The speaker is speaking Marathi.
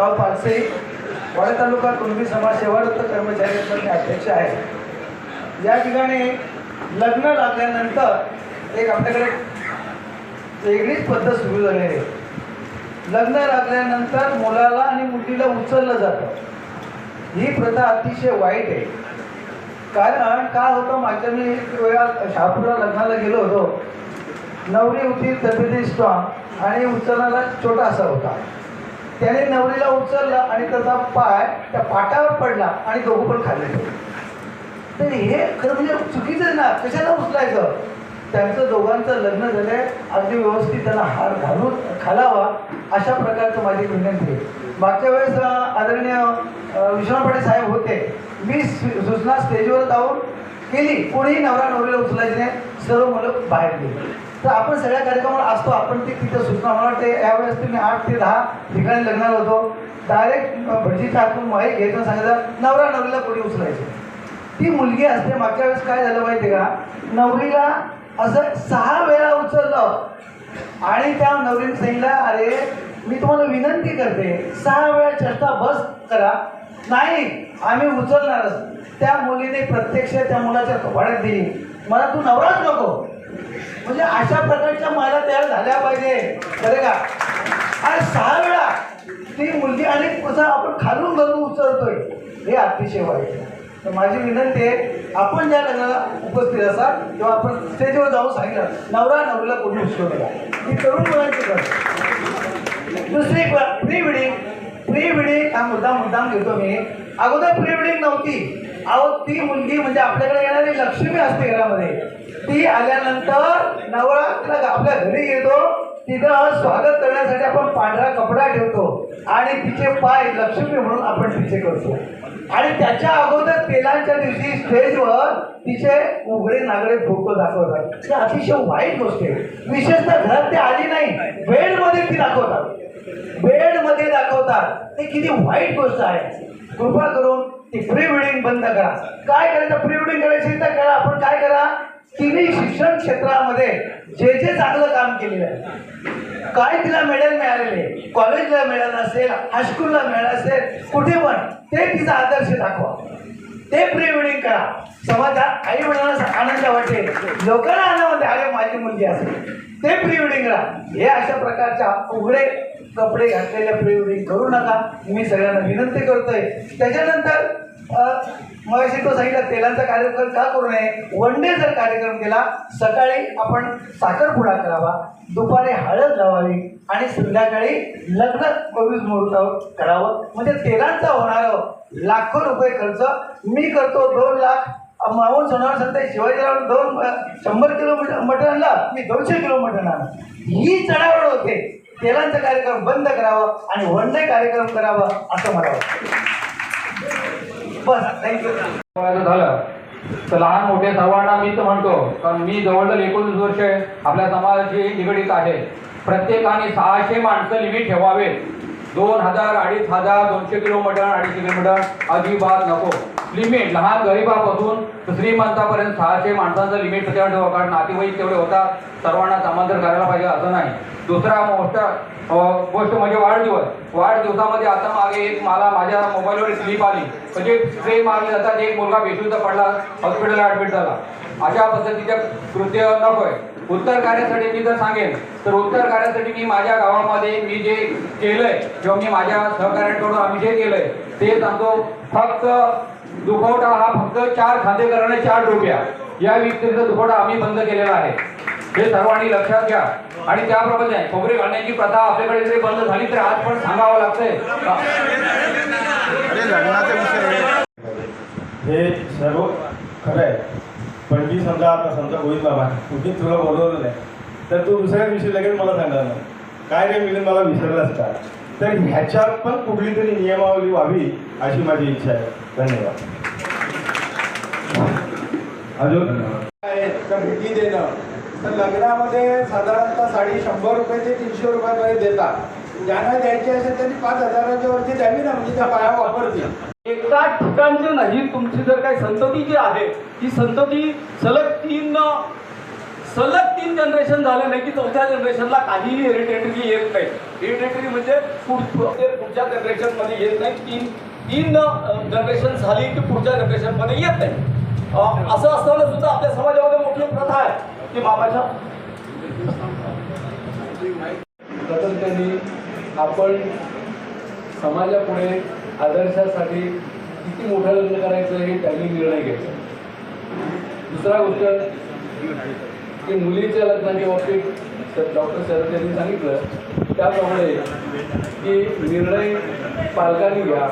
गाव पालसे वाडा तालुका कुणबी समाज सेवारत कर्मचारी संघ अध्यक्ष आहे या ठिकाणी लग्न लागल्यानंतर एक आपल्याकडे वेगळीच पद्धत सुरू झाली आहे. लग्न लागल्यानंतर मुलाला आणि मुलीला उचललं जातं. ही प्रथा अतिशय वाईट आहे. कारण काय होतं? मागच्या मी एक वेळा शहापूरला लग्नाला गेलो होतो. नवरी होती तब्येती स्ट्रॉंग आणि उचलणारा छोटा असा होता. त्याने नवरीला उचललं आणि त्याचा पाय त्या पाटावर पडला आणि दोघं पण खाल्ले तर हे खरं म्हणजे चुकीचं आहे ना कशाला उचलायचं? त्यांचं दोघांचं लग्न झालंय अगदी व्यवस्थित त्यांना हार घालून खालावा अशा प्रकारचं माझी विनंती आहे. मागच्या वेळेस आदरणीय विश्वनाथ साहेब होते. मी सु- सूचना स्टेजवर जाऊन केली. कोणीही नवरा नवरीला उचलायचे नाही. सर्व मुलं बाहेर गेली. तर आपण सगळ्या कार्यक्रमाला असतो. आपण ते तिथं सूचना मला वाटते यावेळेस तुम्ही आठ ते दहा ठिकाणी लग्नाला होतो. डायरेक्ट भटजीच्या हातून माहीत घ्यायचं सांगितलं नवरा नवरीला कोणी उचलायचं. ती मुलगी असते मागच्या वेळेस काय झालं माहिती का? नवरीला असं सहा वेळा उचललं. आणि त्या नवरीने सांगितलं अरे मी तुम्हाला विनंती करते सहा वेळा चष्टा बस करा. नाही आम्ही उचलणारच. त्या मुलीने प्रत्यक्ष त्या मुलाच्या कपाड्यात दिली. मला तू नवराच नको. अशा प्रकारच्या मला तयार झाल्या पाहिजे. खरं का? आणि सहा वेळा ती मुलगी आणि कसं आपण खालून घालून उचलतोय. हे अतिशय वाईट तर माझी विनंती आहे आपण ज्या लग्नाला उपस्थित असाल तेव्हा आपण स्टेजवर जाऊन सांगितलं नवरा नवरीला कोणी उचलू नका. ही तरुण मुलांची गरज दुसरी प्री वेडिंग प्री वेडिंग हा मुद्दा मुद्दाम घेतो मी. अगोदर प्री वेडिंग नव्हती. अहो ती मुलगी म्हणजे आपल्याकडे येणारी लक्ष्मी असते घरामध्ये. ती आल्यानंतर नवरा तिला आपल्या घरी येतो तिथं स्वागत करण्यासाठी आपण पांढरा कपडा ठेवतो आणि तिचे पाय लक्ष्मी म्हणून आपण तिचे करतो. आणि त्याच्या अगोदर तेलांच्या दिवशी स्टेजवर तिचे उघडे नागडे फोटो दाखवतात. ते अतिशय वाईट गोष्ट आहे. विशेषतः घरात ते आली नाही. बेडमध्ये ती दाखवतात. बेडमध्ये दाखवतात. ते किती वाईट गोष्ट आहे. कृपा करून ती प्री वेडिंग बंद करा. काय करायचं? प्री वेडिंग करायची तर करा. आपण काय करा? तिने शिक्षण क्षेत्रामध्ये जे जे चांगलं काम केलेलं आहे. काय तिला मेडल मिळालेले? कॉलेजला मिळालं असेल हायस्कूलला मिळालं असेल कुठे पण ते तिचा आदर्श दाखवा. ते प्री वेडिंग करा. समाजात आई वडिलांना आनंद वाटेल. लोकांना आनंद वाटेल. अरे माझी मुलगी असेल. ते प्री वेडिंग करा. हे अशा प्रकारच्या उघडे कपडे घातलेल्या प्रयोगी करू नका. मी सगळ्यांना विनंती करतोय. त्याच्यानंतर मगाशी तो सांगितलं तेलांचा कार्यक्रम का करू नये? वन डे जर कार्यक्रम केला सकाळी आपण साखरपुडा करावा दुपारी हळद लावावी आणि संध्याकाळी लग्न बावीस मुहूर्तावर करावं. म्हणजे तेलांचा होणारं हो. लाखो रुपये खर्च. मी करतो दोन लाख. मावून सोनावर सांगते शिवाजीराव दोन शंभर किलोमीटर मटण मटण आणलं मी दोनशे किलोमीटर मटण आणलं ही चढावड होते. तेलांचा कार्यक्रम बंद करावं आणि वनडे कार्यक्रम करावा असं मला वाटतं. बस थँक्यू बघायचं झालं. तर लहान मोठे सर्वांना मी तर म्हणतो कारण मी जवळजवळ एकोणीस वर्ष आपल्या समाजाशी निगडीत आहे. प्रत्येकाने सहाशे माणसं लिमिट ठेवावे दोन हजार अडीच हजार दोनशे किलोमीटर अडीचशे किलोमीटर. अजिबात नको. लिमिट लहान गरिबापासून श्रीमंतापर्यंत सहाशे माणसांचं लिमिट त्याच्यावर ठेवा कारण नातेवाईक तेवढे होतात. सर्वांना समांतर करायला पाहिजे असं नाही. दुसरा मोठ गोष्ट म्हणजे वाढदिवस. वाढदिवसामध्ये आता मागे एक मला माझ्या मोबाईलवर स्लिप आली. म्हणजे स्प्रे मारले जातात एक मुलगा बेशुद्ध पडला हॉस्पिटलला ऍडमिट झाला. अशा पद्धतीच्या कृत्य नकोय. उत्तर कार्यासाठी मी जर सांगेन तर उत्तर कार्यासाठी मी माझ्या गावामध्ये मी जे केलंय किंवा मी माझ्या सहकार्यांकडून आम्ही जे केलंय ते सांगतो फक्त दुखवटा हा फक्त चार खातेकरांना चार रुपया. या व्यतिरिक्त दुखवटा आम्ही बंद केलेला आहे. हे सर्वांनी लक्षात घ्या. आणि त्याप्रमाणे खोबरे घालण्याची प्रथा आपल्याकडे जरी बंद झाली तर आज पण सांगावं लागतंय. अरे लग्नाचा विषय हे सर्व खरं आहे. पण मी समजा आता समजा गोविंद बाबा कुठे तुला बोलवलं नाही तर तू दुसऱ्या दिवशी लगेच मला सांगणार नाही. काय रे मिळून मला विसरलाच का? तर ह्याच्यात पण कुठली तरी नियमावली व्हावी अशी माझी इच्छा आहे. धन्यवाद. अजून? तर भेटी देणं. तर लग्नामध्ये साधारणतः साडी शंभर रुपये ते तीनशे रुपयापर्यंत देतात. ज्यांना द्यायची असेल त्यांनी पाच हजाराच्या वरती द्यावी ना म्हणजे त्या बाया वापरतील. एका ठिकाणचे नाही तुमची जर काही संतती जी आहे ती संतती सलग तीन सलग तीन जनरेशन झाले नाही की चौथ्या जनरेशनला काहीही हेरिटेटरी येत नाही. हेरिडिटरी म्हणजे पुढ- ते पुढच्या जनरेशनमध्ये येत नाही तीन तीन जनरेशन झाली की पुढच्या जनरेशनमध्ये येत नाही. असं असताना सुद्धा आपल्या समाजामध्ये मोठी प्रथा आहे. की सातत्याने आपण समाजापुढे आदर्शासाठी किती मोठं लग्न करायचं हे त्यांनी निर्णय घेतला. दुसरा गोष्ट की मुलीच्या लग्नाच्या बाबतीत डॉक्टर शरद यांनी सांगितलं त्याप्रमाणे की निर्णय पालकांनी घ्या.